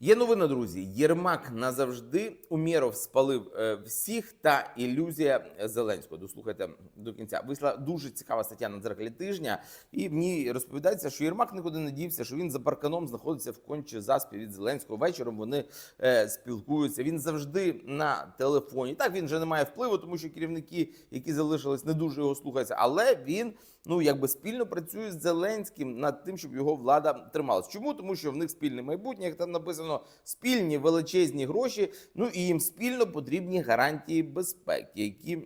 Є новина, друзі. Єрмак назавжди Умєров спалив е, всіх та ілюзія Зеленського. Дослухайте до кінця. Вийшла дуже цікава стаття на дзеркалі тижня, і в ній розповідається, що Єрмак нікуди не дівся, що він за парканом знаходиться в конче заспі від Зеленського. Вечором вони е, спілкуються. Він завжди на телефоні. Так він вже не має впливу, тому що керівники, які залишились, не дуже його слухаються. Але він ну якби спільно працює з Зеленським над тим, щоб його влада трималась. Чому? Тому що в них спільне майбутнє, як там написано, спільні величезні гроші. Ну і їм спільно потрібні гарантії безпеки, які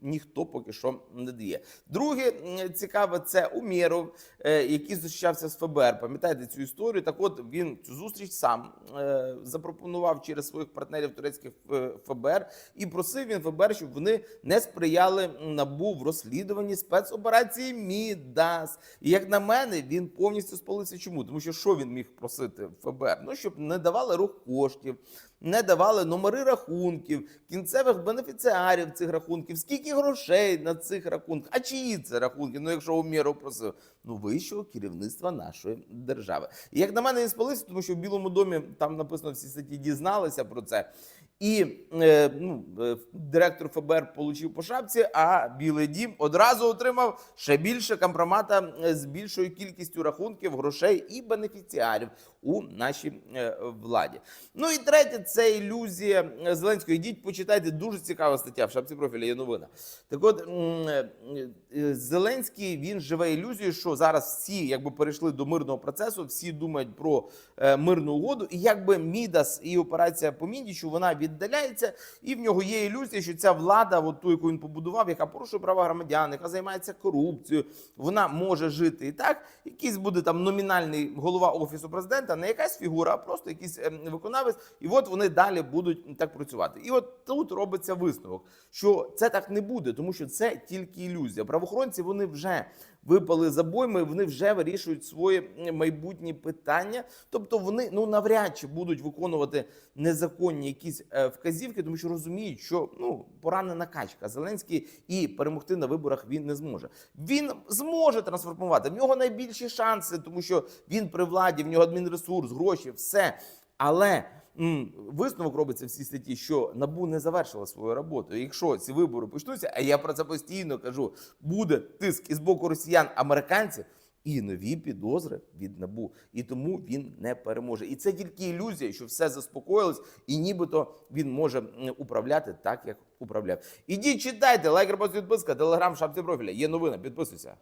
ніхто поки що не дає. Друге цікаве, це Умєров, е, який зустрічався з ФБР. Пам'ятаєте цю історію? Так, от він цю зустріч сам е, запропонував через своїх партнерів турецьких е, ФБР і просив він ФБР, щоб вони не сприяли набу в розслідуванні спецоперації Мідас. І як на мене, він повністю спалився. Чому? Тому що що він міг просити ФБР? Ну щоб не давали рух коштів, не давали номери рахунків, кінцевих бенефіціарів цих рахунків, скільки грошей на цих рахунках, а чиї це рахунки? Ну, якщо у міру просив, ну вищого керівництва нашої держави. І як на мене, він спалився, тому що в Білому домі там написано всі статті дізналися про це. І е, ну, е, директор ФБР получив по шапці, а Білий Дім одразу отримав ще більше компромата е, з більшою кількістю рахунків, грошей і бенефіціарів у нашій е, владі. Ну і третє це ілюзія е, Зеленського. Йдіть, почитайте дуже цікава стаття в шапці профіля. Є новина. Так, от е, Зеленський він живе ілюзією, що зараз всі якби перейшли до мирного процесу, всі думають про е, мирну угоду, і якби Мідас і операція по Міндічу вона віддаляється, і в нього є ілюзія, що ця влада, от ту, яку він побудував, яка порушує права громадян, яка займається корупцією, вона може жити і так. Якийсь буде там номінальний голова офісу президента, не якась фігура, а просто якийсь ем, виконавець, і от вони далі будуть так працювати. І от тут робиться висновок, що це так не буде, тому що це тільки ілюзія. Правоохоронці вони вже випали з обойми, вони вже вирішують свої майбутні питання. Тобто вони ну навряд чи будуть виконувати незаконні якісь е, вказівки, тому що розуміють, що ну поранена качка. Зеленський і перемогти на виборах він не зможе. Він зможе трансформувати. В нього найбільші шанси, тому що він при владі, в нього адмінресурс, гроші, все. Але висновок робиться в цій статті, що набу не завершила свою роботу. Якщо ці вибори почнуться, а я про це постійно кажу, буде тиск із боку росіян, американців. І нові підозри від набу, і тому він не переможе. І це тільки ілюзія, що все заспокоїлось, і нібито він може управляти так, як управляв. Ідіть читайте, лайк, репост, підписка, телеграм, шапці профіля. Є новина, підписуйся.